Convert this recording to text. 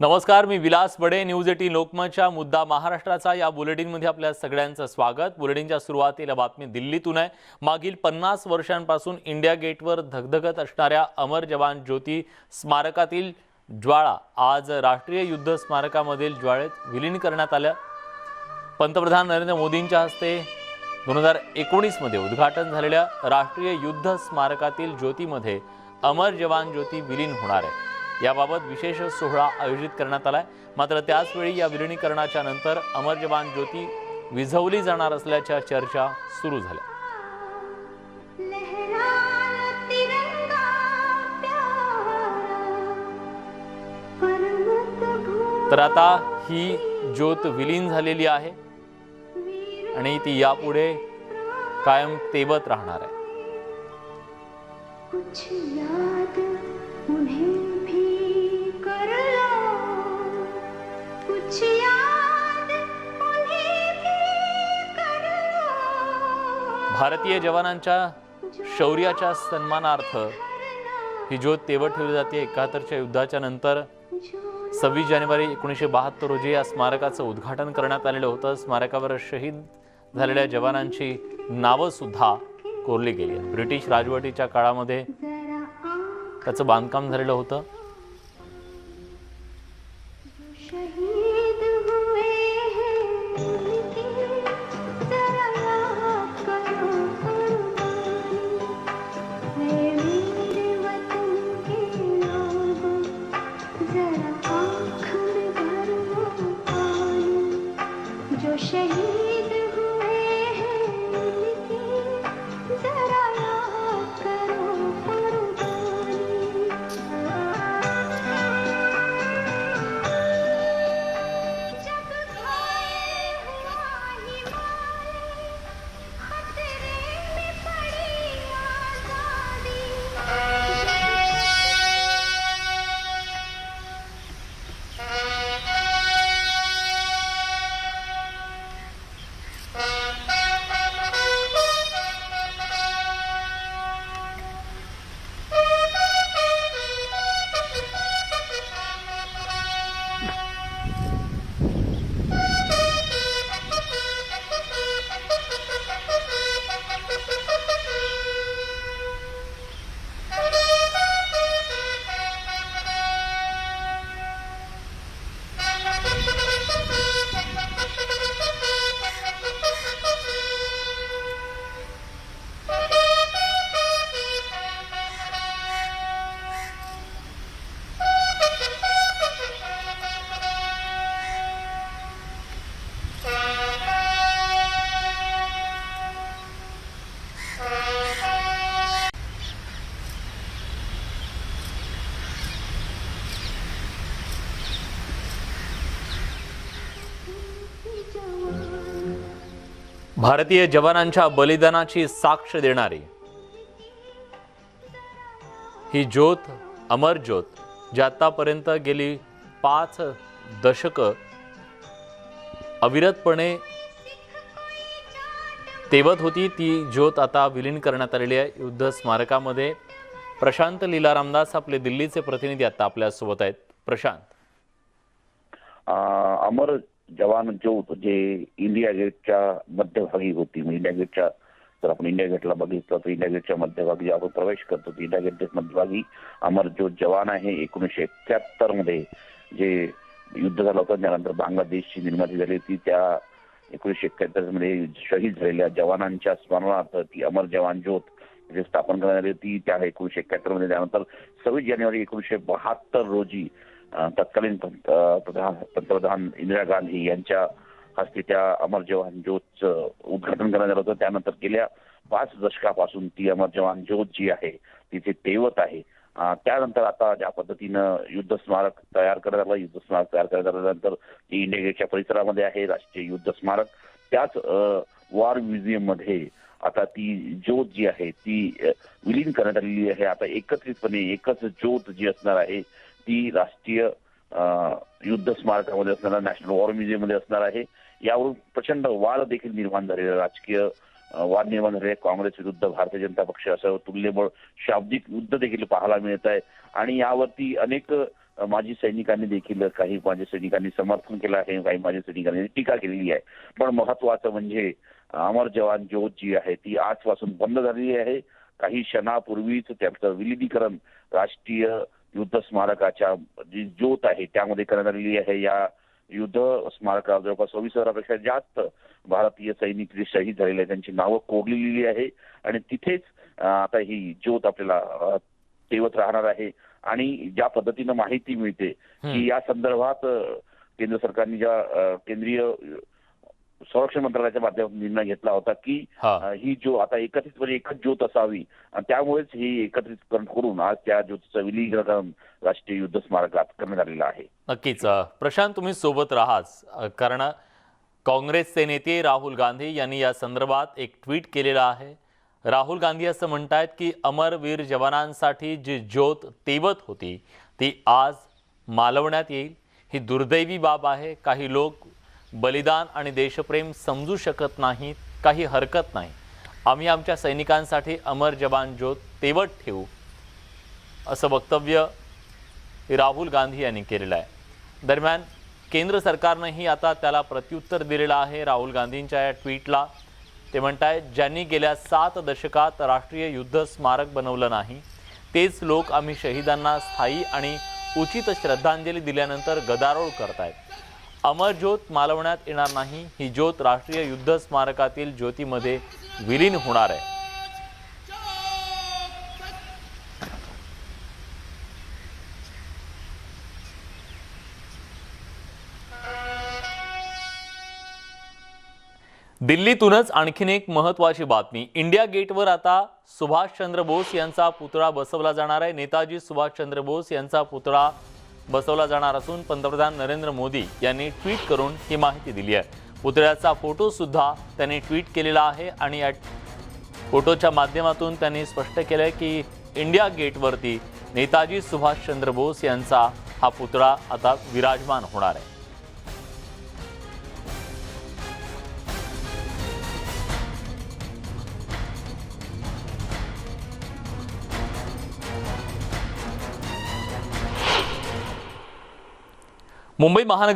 नमस्कार मी Vilas Bade news eighteen लोकमतच्या मुद्दा महाराष्ट्राचा. या बुलेटिनमध्ये आपल्या सगळ्यांचं स्वागत. बुलेटिनच्या सुरुवातीला बातमी दिल्लीतून आहे. मागील पन्नास वर्षांपासून इंडिया गेटवर धगधगत असणाऱ्या अमर जवान ज्योती स्मारकातील ज्वाळा आज राष्ट्रीय युद्ध स्मारकामधील ज्वाळेत विलीन करण्यात आल्या. पंतप्रधान नरेंद्र मोदींच्या हस्ते दोन हजार एकोणीसमध्ये उद्घाटन झालेल्या राष्ट्रीय युद्ध स्मारकातील ज्योतीमध्ये अमर जवान ज्योती विलीन होणार आहे. याबाबत विशेष सोहळा आयोजित करण्यात आलाय. मात्र त्याचवेळी या विलिनीकरणाच्या नंतर अमर जवान ज्योती विझवली जाणार असल्याच्या चर्चा सुरू झाल्या. तर आता ही ज्योत विलीन झालेली आहे आणि ती यापुढे कायम तेवत राहणार आहे. कुछ याद उन्हें भी भारतीय जवानांच्या शौर्याच्या सन्मानार्थ ही ज्योत तेवत ठेवली जाते. एकाहत्तरच्या युद्धाच्या नंतर सव्वीस जानेवारी एकोणीसशे बहात्तर रोजी या स्मारकाचं उद्घाटन करण्यात आलेलं होतं. स्मारकावर शहीद झालेल्या जवानांची नावं सुद्धा कोरली गेली. ब्रिटिश राजवटीच्या काळामध्ये त्याचं बांधकाम झालेलं होतं. भारतीय जवानांच्या बलिदानाची साक्ष देणारी ही ज्योत अमर ज्योत जी आतापर्यंत गेली पाच दशकं अविरतपणे तेवत होती. ती ज्योत आता विलीन करण्यात आलेली आहे. युद्ध स्मारकामध्ये प्रशांत लीला रामदास आपले दिल्लीचे प्रतिनिधी आता आपल्यासोबत आहेत. प्रशांत. अमर जवान ज्योत जे इंडिया गेटच्या मध्यभागी होती. इंडिया गेटच्या जर आपण इंडिया गेटला बघितलं तर इंडिया गेटच्या मध्यभागी आपण प्रवेश करतो तर इंडिया गेटच्या मध्यभागी अमर ज्योत जवान आहे. एकोणीसशे एक्क्याहत्तरमध्ये जे युद्ध झालं होतं त्यानंतर बांगलादेशची निर्मिती झाली होती. त्या एकोणीसशे एक्क्याहत्तरमध्ये शहीद झालेल्या जवानांच्या स्मरणार्थ ती अमर जवान ज्योत जे स्थापन करण्यात आली होती. त्या एकोणीसशे एक्क्याहत्तरमध्ये त्यानंतर सव्वीस जानेवारी एकोणीसशे बहात्तर रोजी तत्कालीन प्रधान पंतप्रधान इंदिरा गांधी यांच्या हस्ते त्या अमर जवान ज्योतचं उद्घाटन करण्यात आलं होतं. त्यानंतर गेल्या पाच दशकापासून ती अमर जवान ज्योत जी आहे तिथे तेवत आहे. त्यानंतर आता ज्या पद्धतीनं युद्ध स्मारक तयार करण्यात आलं युद्ध स्मारक तयार करण्यात आल्यानंतर ती इंडिया गेटच्या परिसरामध्ये आहे राष्ट्रीय युद्ध स्मारक. त्याच वॉर म्युझियममध्ये आता ती ज्योत जी आहे ती विलीन करण्यात आलेली आहे. आता एकत्रितपणे एकच ज्योत जी असणार आहे ती राष्ट्रीय युद्ध स्मारकामध्ये असणार नॅशनल वॉर म्युझियममध्ये असणार आहे. यावरून प्रचंड वाद देखील निर्माण झालेला राजकीय वाद निर्माण झाले काँग्रेस विरुद्ध भारतीय जनता पक्ष असं तुल्यबळ शाब्दिक युद्ध देखील पाहायला मिळत आहे. आणि यावरती अनेक माजी सैनिकांनी देखील काही माजी सैनिकांनी समर्थन केलं आहे काही माजी सैनिकांनी टीका केलेली आहे. पण महत्वाचं म्हणजे अमर जवान ज्योत जी आहे ती आजपासून बंद झालेली आहे. काही क्षणापूर्वीच त्याचं विलिनीकरण राष्ट्रीय युद्ध स्मारकाच्या जी ज्योत आहे त्यामध्ये करण्यात आलेली आहे. या युद्ध स्मारकावर जवळपास सव्वीस हजारापेक्षा जास्त भारतीय सैनिक जे शहीद झालेले आहेत. त्यांची नावं कोरलेली आहे. आणि तिथेच आता ही ज्योत आपल्याला तेवत राहणार आहे. आणि ज्या पद्धतीनं माहिती मिळते की या संदर्भात केंद्र सरकारने ज्या केंद्रीय संरक्षण मंत्रालयाच्या माध्यमातून निर्णय घेतला होता की हा. ही जो आता एकत्रितपणे एकच ज्योत असावी आणि त्यामुळेच ही एकत्रितकरण करून आज त्या ज्योतीचं विलीनीकरण राष्ट्रीय युद्ध स्मारकात करण्यात आलेलं आहे. नक्कीच. प्रशांत तुम्ही सोबत राहाच कारण काँग्रेसचे नेते राहुल गांधी यांनी या संदर्भात एक ट्विट केलेलं आहे. राहुल गांधी असं म्हणतायत की अमरवीर जवानांसाठी जी ज्योत तेवत होती ती आज मालवण्यात येईल. ही दुर्दैवी बाब आहे. काही लोक बलिदान आणि देशप्रेम समजू शकत नाहीत काही हरकत नाही. आम्ही आमच्या सैनिकांसाठी अमर जवान ज्योत तेवट ठेवू असं वक्तव्य राहुल गांधी यांनी केलेलं आहे. दरम्यान केंद्र सरकारनंही आता त्याला प्रत्युत्तर दिलेलं आहे. राहुल गांधींच्या या ट्विटला ते म्हणत आहे ज्यांनी गेल्या सात दशकात राष्ट्रीय युद्ध स्मारक बनवलं नाही तेच लोक आम्ही शहीदांना स्थायी आणि उचित श्रद्धांजली दिल्यानंतर गदारोळ करतायत. अमर ज्योत मालवण्यात येणार नाही. ही ज्योत राष्ट्रीय युद्ध स्मारकातील ज्योतीमध्ये विलीन होणार आहे. दिल्लीतूनच आणखीन एक महत्वाची बातमी. इंडिया गेटवर आता सुभाषचंद्र बोस यांचा पुतळा बसवला जाणार आहे. नेताजी सुभाषचंद्र बोस यांचा पुतळा बसवला जाणार असून पंतप्रधान नरेंद्र मोदी यांनी ट्विट करून ही माहिती दिली आहे. पुतळ्याचा फोटो सुद्धा त्यांनी ट्विट केलेला आहे आणि या फोटोच्या माध्यमातून त्यांनी स्पष्ट केलं आहे की इंडिया गेटवरती नेताजी सुभाषचंद्र बोस यांचा हा पुतळा आता विराजमान होणार आहे. मुंबई महानगर